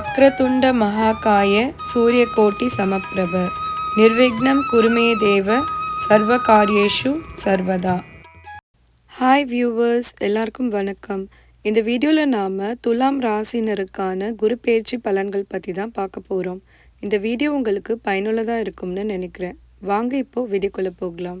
வக்ரதுண்ட மகாகாய சூரியகோட்டி சமப்பிரப. நிர்விக்னம் குருமே தேவ சர்வ காரியேஷு சர்வதா. ஹாய் வியூவர்ஸ் எல்லாருக்கும் வணக்கம். இந்த வீடியோவில் நாம் துலாம் ராசினருக்கான குரு பயிற்சி பலன்கள் பற்றி தான் பார்க்க போகிறோம் இந்த வீடியோ உங்களுக்கு பயனுள்ளதாக இருக்கும்னு நினைக்கிறேன். வாங்க இப்போது வீடியோக்குள்ளே போகலாம்.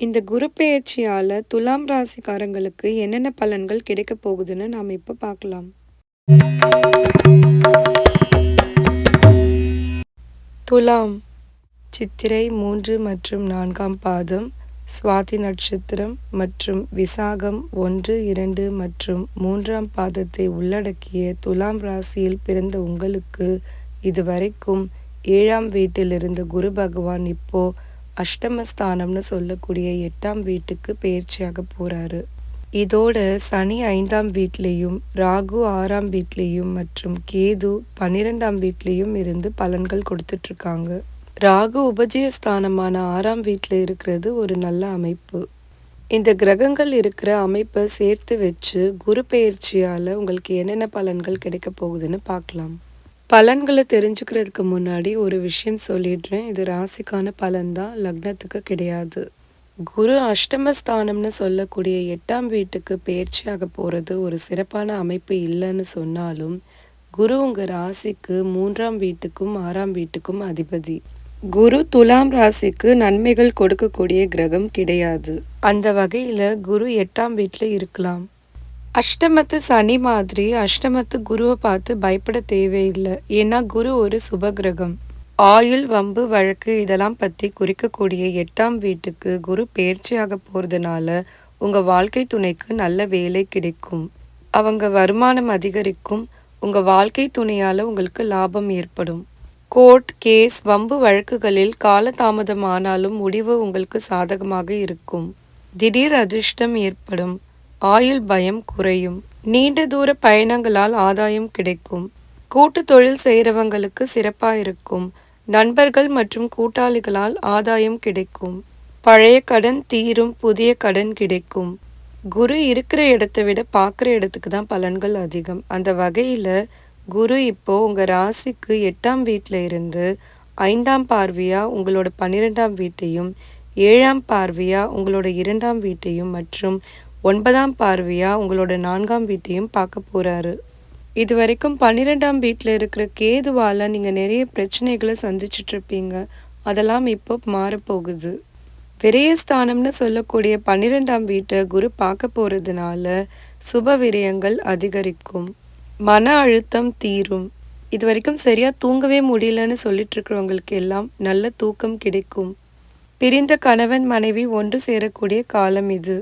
இந்த குரு பெயர்ச்சியால் துலாம் ராசிக்காரங்களுக்கு என்னென்ன பலன்கள் கிடைக்க போகுதுன்னு நாம் இப்போ பார்க்கலாம். துலாம் சித்திரை மூன்று மற்றும் நான்காம் பாதம் சுவாதி நட்சத்திரம் மற்றும் விசாகம் ஒன்று இரண்டு மற்றும் மூன்றாம் பாதத்தை உள்ளடக்கிய துலாம் ராசியில் பிறந்த உங்களுக்கு இதுவரைக்கும் ஏழாம் வீட்டில் இருந்த குரு பகவான் இப்போ அஷ்டமஸ்தானம்னு சொல்லக்கூடிய எட்டாம் வீட்டுக்கு பயிற்சியாக போகிறாரு இதோட சனி ஐந்தாம் வீட்லேயும் ராகு ஆறாம் வீட்லேயும் மற்றும் கேது பன்னிரெண்டாம் வீட்லேயும் இருந்து பலன்கள் கொடுத்துட்ருக்காங்க. ராகு உபஜயஸ்தானமான ஆறாம் வீட்டில் இருக்கிறது ஒரு நல்ல அமைப்பு. இந்த கிரகங்கள் இருக்கிற அமைப்பை சேர்த்து வச்சு குரு பெயர்ச்சியால் உங்களுக்கு என்னென்ன பலன்கள் கிடைக்க போகுதுன்னு பார்க்கலாம். பலன்களை தெரிஞ்சுக்கிறதுக்கு முன்னாடி ஒரு விஷயம் சொல்லிடுறேன். இது ராசிக்கான பலன் தான். லக்னத்துக்கு கிடையாது. குரு அஷ்டமஸ்தானம்னு சொல்லக்கூடிய எட்டாம் வீட்டுக்கு பயிற்சியாக போகிறது ஒரு சிறப்பான அமைப்பு இல்லைன்னு சொன்னாலும் குரு உங்கள் ராசிக்கு மூன்றாம் வீட்டுக்கும் ஆறாம் வீட்டுக்கும் அதிபதி. குரு துலாம் ராசிக்கு நன்மைகள் கொடுக்கக்கூடிய கிரகம் கிடையாது. அந்த வகையில் குரு எட்டாம் வீட்டில் இருக்கலாம். அஷ்டமத்து சனி மாதிரி அஷ்டமத்து குருவை பார்த்து பயப்பட தேவையில்லை. ஏன்னா குரு ஒரு சுபகிரகம். ஆயுள் வம்பு வழக்கு இதெல்லாம் பற்றி குறிக்கக்கூடிய எட்டாம் வீட்டுக்கு குரு பயிற்சியாக போகிறதுனால உங்கள் வாழ்க்கை துணைக்கு நல்ல வேலை கிடைக்கும். அவங்க வருமானம் அதிகரிக்கும். உங்கள் வாழ்க்கை துணையால் உங்களுக்கு லாபம் ஏற்படும். கோர்ட் கேஸ் வம்பு வழக்குகளில் காலதாமதம் ஆனாலும் முடிவு உங்களுக்கு சாதகமாக இருக்கும். திடீர் அதிர்ஷ்டம் ஏற்படும். ஆயுள் பயம் குறையும். நீண்ட தூர பயணங்களால் ஆதாயம் கிடைக்கும். கூட்டு தொழில் செய்கிறவங்களுக்கு சிறப்பாக இருக்கும். நண்பர்கள் மற்றும் கூட்டாளிகளால் ஆதாயம் கிடைக்கும். பழைய கடன் தீரும் புதிய கடன் கிடைக்கும். குரு இருக்கிற இடத்தை விட பார்க்குற இடத்துக்கு தான் பலன்கள் அதிகம். அந்த வகையில் குரு இப்போ உங்கள் ராசிக்கு எட்டாம் வீட்டில் இருந்து ஐந்தாம் பார்வையாக உங்களோட பன்னிரெண்டாம் வீட்டையும் ஏழாம் பார்வையாக உங்களோட இரண்டாம் வீட்டையும் மற்றும் ஒன்பதாம் பார்வையாக உங்களோட நான்காம் வீட்டையும் பார்க்க போகிறாரு இது வரைக்கும் பன்னிரெண்டாம் வீட்டில் இருக்கிற கேதுவால் நீங்கள் நிறைய பிரச்சனைகளை சந்திச்சிட்ருப்பீங்க அதெல்லாம் இப்போ மாறப்போகுது விரயஸ்தானம்னு சொல்லக்கூடிய பன்னிரெண்டாம் வீட்டை குரு பார்க்க போகிறதுனால சுப விரயங்கள் அதிகரிக்கும். மன அழுத்தம் தீரும். இது வரைக்கும் சரியாக தூங்கவே முடியலன்னு சொல்லிட்டு இருக்கிறவங்களுக்கு எல்லாம் நல்ல தூக்கம் கிடைக்கும். பிரிந்த கணவன் மனைவி ஒன்று சேரக்கூடிய காலம் இது.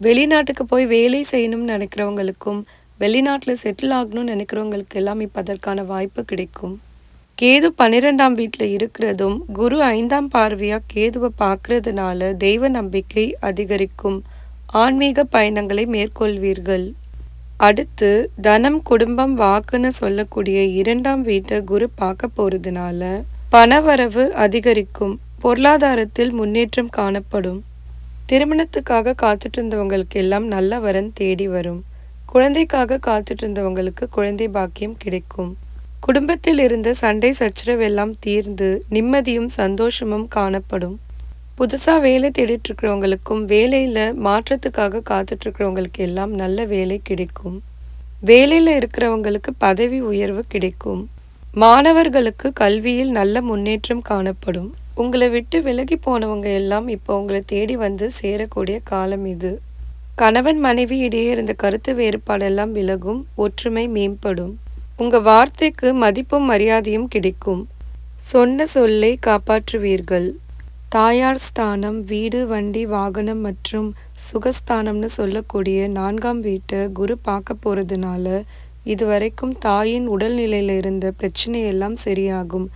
வெளிநாட்டுக்கு போய் வேலை செய்யணும்னு நினைக்கிறவங்களுக்கும் வெளிநாட்டில் செட்டில் ஆகணும்னு நினைக்கிறவங்களுக்கு எல்லாம் இப்போ அதற்கான வாய்ப்பு கிடைக்கும். கேது பன்னிரெண்டாம் வீட்டில் இருக்கிறதும் குரு ஐந்தாம் பார்வையாக கேதுவை பார்க்கறதுனால தெய்வ நம்பிக்கை அதிகரிக்கும். ஆன்மீக பயணங்களை மேற்கொள்வீர்கள். அடுத்து தனம் குடும்பம் வாக்குன்னு சொல்லக்கூடிய இரண்டாம் வீட்டை குரு பார்க்க போகிறதுனால பணவரவு அதிகரிக்கும். பொருளாதாரத்தில் முன்னேற்றம் காணப்படும். திருமணத்துக்காக காத்துட்டு இருந்தவங்களுக்கு எல்லாம் நல்ல வரன் தேடி வரும். குழந்தைக்காக காத்துட்டு இருந்தவங்களுக்கு குழந்தை பாக்கியம் கிடைக்கும். குடும்பத்தில் இருந்த சண்டை சச்சரவெல்லாம் தீர்ந்து நிம்மதியும் சந்தோஷமும் காணப்படும். புதுசாக வேலை தேடிட்டு இருக்கிறவங்களுக்கும் வேலையில் மாற்றத்துக்காக காத்துட்டு இருக்கிறவங்களுக்கு எல்லாம் நல்ல வேலை கிடைக்கும். வேலையில் இருக்கிறவங்களுக்கு பதவி உயர்வு கிடைக்கும். மாணவர்களுக்கு கல்வியில் நல்ல முன்னேற்றம் காணப்படும். உங்களை விட்டு விலகி போனவங்க எல்லாம் இப்போ உங்களை தேடி வந்து சேரக்கூடிய காலம் இது. கணவன் மனைவி இடையே இருந்த கருத்து வேறுபாடெல்லாம் விலகும் ஒற்றுமை மேம்படும். உங்க வார்த்தைக்கு மதிப்பும் மரியாதையும் கிடைக்கும். சொன்ன சொல்லை காப்பாற்றுவீர்கள். தாயார் ஸ்தானம் வீடு வண்டி வாகனம் மற்றும் சுகஸ்தானம்னு சொல்லக்கூடிய நான்காம் வீட்டை குரு பார்க்க போறதுனால இதுவரைக்கும் தாயின் உடல்நிலையில இருந்த பிரச்சனையெல்லாம் சரியாகும்.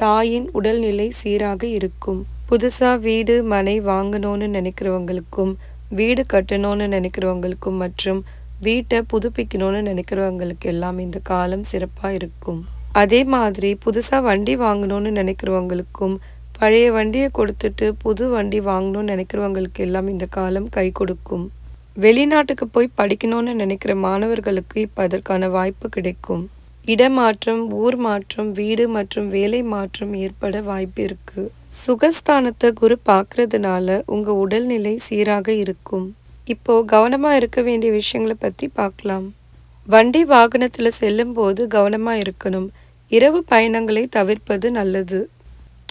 தாயின் உடல்நிலை சீராக இருக்கும். புதுசா வீடு மனை வாங்கணும்னு நினைக்கிறவங்களுக்கும் வீடு கட்டணும்னு நினைக்கிறவங்களுக்கும் மற்றும் வீட்டை புதுப்பிக்கணும்னு நினைக்கிறவங்களுக்கு எல்லாம் இந்த காலம் சிறப்பாக இருக்கும். அதே மாதிரி புதுசாக வண்டி வாங்கணும்னு நினைக்கிறவங்களுக்கும் பழைய வண்டியை கொடுத்துட்டு புது வண்டி வாங்கணும்னு நினைக்கிறவங்களுக்கு எல்லாம் இந்த காலம் கை கொடுக்கும். வெளிநாட்டுக்கு போய் படிக்கணும்னு நினைக்கிற மாணவர்களுக்கு இப்போ அதற்கான வாய்ப்பு கிடைக்கும். இடமாற்றம் ஊர் மாற்றம் வீடு மற்றும் வேலை மாற்றம் ஏற்பட வாய்ப்பு இருக்கு. சுகஸ்தானத்தை குரு பார்க்கறதுனால உங்க உடல்நிலை சீராக இருக்கும். இப்போ கவனமா இருக்க வேண்டிய விஷயங்களை பத்தி பார்க்கலாம். வண்டி வாகனத்துல செல்லும் போது கவனமா இருக்கணும். இரவு பயணங்களை தவிர்ப்பது நல்லது.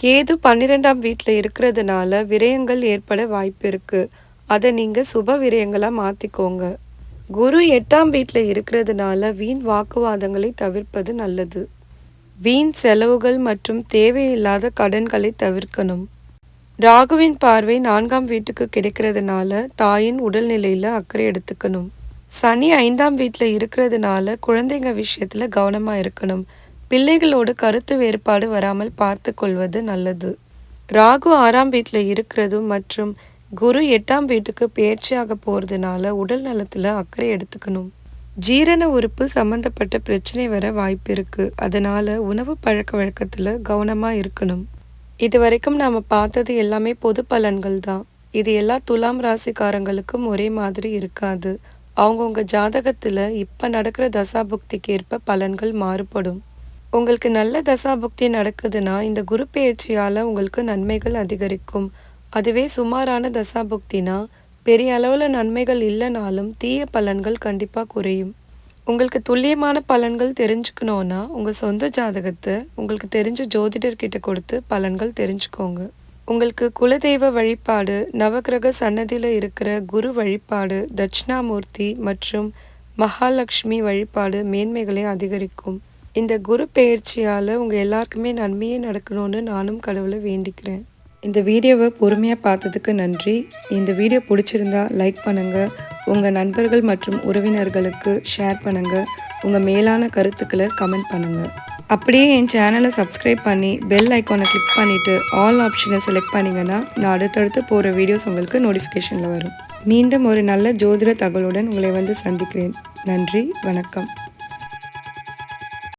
கேது பன்னிரெண்டாம் வீட்டில் இருக்கிறதுனால விரயங்கள் ஏற்பட வாய்ப்பு இருக்கு. அதை நீங்க சுப விரயங்களா மாத்திக்கோங்க. குரு எட்டாம் வீட்டில் இருக்கிறதுனால வீண் வாக்குவாதங்களை தவிர்ப்பது நல்லது. வீண் செலவுகள் மற்றும் தேவையில்லாத கடன்களை தவிர்க்கணும். ராகுவின் பார்வை நான்காம் வீட்டுக்கு கிடைக்கிறதுனால தாயின் உடல்நிலையில அக்கறை எடுத்துக்கணும். சனி ஐந்தாம் வீட்டில் இருக்கிறதுனால குழந்தைங்க விஷயத்துல கவனமா இருக்கணும். பிள்ளைகளோட கருத்து வேறுபாடு வராமல் பார்த்து கொள்வது நல்லது. ராகு ஆறாம் வீட்டில் இருக்கிறதும் மற்றும் குரு எட்டாம் வீட்டுக்கு பயிற்சியாக போகிறதுனால உடல் நலத்தில் அக்கறை எடுத்துக்கணும். ஜீரண உறுப்பு சம்பந்தப்பட்ட பிரச்சனை வர வாய்ப்பு இருக்குது அதனால் உணவு பழக்க வழக்கத்தில் கவனமாக இருக்கணும். இது வரைக்கும் நாம் பார்த்தது எல்லாமே பொது பலன்கள் தான். இது எல்லா துலாம் ராசிக்காரங்களுக்கும் ஒரே மாதிரி இருக்காது. அவங்கவுங்க ஜாதகத்தில் இப்போ நடக்கிற தசாபுக்திக்கு ஏற்ப பலன்கள் மாறுபடும். உங்களுக்கு நல்ல தசாபுக்தி நடக்குதுன்னா இந்த குரு பயிற்சியால் உங்களுக்கு நன்மைகள் அதிகரிக்கும். அதுவே சுமாரான தசாபுக்தினா பெரிய அளவில் நன்மைகள் இல்லைனாலும் தீய பலன்கள் கண்டிப்பாக குறையும். உங்களுக்கு துல்லியமான பலன்கள் தெரிஞ்சுக்கணுன்னா உங்கள் சொந்த ஜாதகத்தை உங்களுக்கு தெரிஞ்ச ஜோதிடர்கிட்ட கொடுத்து பலன்கள் தெரிஞ்சுக்கோங்க. உங்களுக்கு குலதெய்வ வழிபாடு நவக்கிரக சன்னதியில் இருக்கிற குரு வழிபாடு தட்சிணாமூர்த்தி மற்றும் மகாலட்சுமி வழிபாடு மேன்மைகளை அதிகரிக்கும். இந்த குரு பெயர்ச்சியால் உங்கள் எல்லாருக்குமே நன்மையே நடக்கணும்னு நானும் கடவுளை வேண்டிக்கிறேன். இந்த வீடியோவை பொறுமையாக பார்த்ததுக்கு நன்றி. இந்த வீடியோ பிடிச்சிருந்தா லைக் பண்ணுங்கள் உங்கள் நண்பர்கள் மற்றும் உறவினர்களுக்கு ஷேர் பண்ணுங்கள் உங்கள் மேலான கருத்துக்களை கமெண்ட் பண்ணுங்கள் அப்படியே என் சேனலை சப்ஸ்கிரைப் பண்ணி பெல் ஐக்கானை கிளிக் பண்ணிவிட்டு ஆல் ஆப்ஷனை செலக்ட் பண்ணிங்கன்னா நான் அடுத்தடுத்து போகிற வீடியோஸ் உங்களுக்கு நோட்டிஃபிகேஷனில் வரும். மீண்டும் ஒரு நல்ல ஜோதிட தகவலுடன் உங்களை வந்து சந்திக்கிறேன். நன்றி வணக்கம்.